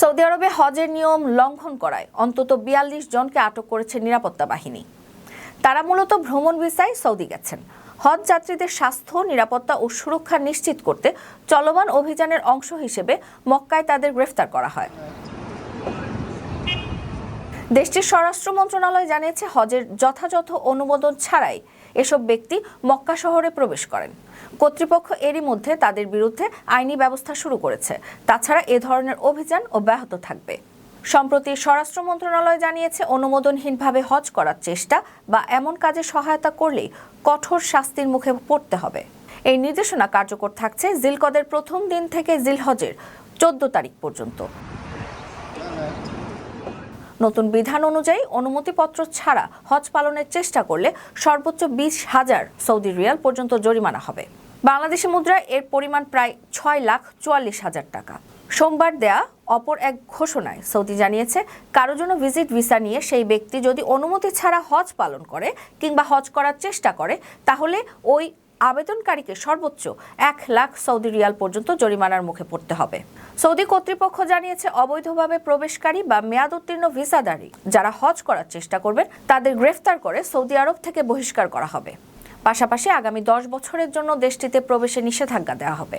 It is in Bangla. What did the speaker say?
সৌদি আরবে হজের নিয়ম লঙ্ঘন করায়। অন্তত বিয়াল্লিশ জনকে আটক করেছে নিরাপত্তা বাহিনী। তারা মূলত ভ্রমণ ভিসায় সৌদি গেছেন। হজ যাত্রীদের স্বাস্থ্য, নিরাপত্তা ও সুরক্ষা নিশ্চিত করতে চলমান অভিযানের অংশ হিসেবে মক্কায় তাদের গ্রেফতার করা হয়। দেশটির স্বরাষ্ট্র মন্ত্রণালয় জানিয়েছে, হজের যথাযথ অনুমোদন ছাড়াই এসব ব্যক্তি মক্কা শহরে প্রবেশ করেন। কর্তৃপক্ষ এরই মধ্যে তাদের বিরুদ্ধে আইনি ব্যবস্থা শুরু করেছে। তাছাড়া এ ধরনের অভিযান অব্যাহত থাকবে। সম্প্রতি স্বরাষ্ট্র মন্ত্রণালয় জানিয়েছে, অনুমোদনহীনভাবে হজ করার চেষ্টা বা এমন কাজে সহায়তা করলেই কঠোর শাস্তির মুখে পড়তে হবে। এই নির্দেশনা কার্যকর থাকছে জিলকদের প্রথম দিন থেকে জিলহজের চোদ্দ তারিখ পর্যন্ত। নতুন বিধান অনুযায়ী অনুমতিপত্র ছাড়া হজ পালনের চেষ্টা করলে সর্বোচ্চ বিশ হাজার সৌদি রিয়াল পর্যন্ত জরিমানা হবে। বাংলাদেশি মুদ্রায় এর পরিমাণ প্রায় ছয় লাখ চুয়াল্লিশ হাজার টাকা। সোমবার দেয়া অপর এক ঘোষণায় সৌদি জানিয়েছে, কারও জন্য ভিজিট ভিসা নিয়ে সেই ব্যক্তি যদি অনুমতি ছাড়া হজ পালন করে কিংবা হজ করার চেষ্টা করে, তাহলে ওই আবেদনকারীকে সর্বোচ্চ এক লাখ সৌদি রিয়াল পর্যন্ত জরিমানার মুখে পড়তে হবে। সৌদি কর্তৃপক্ষ জানিয়েছে, অবৈধভাবে প্রবেশকারী বা মেয়াদ উত্তীর্ণ ভিসাদারী যারা হজ করার চেষ্টা করবেন, তাদের গ্রেফতার করে সৌদি আরব থেকে বহিষ্কার করা হবে। পাশাপাশি আগামী দশ বছরের জন্য দেশটিতে প্রবেশে নিষেধাজ্ঞা দেওয়া হবে।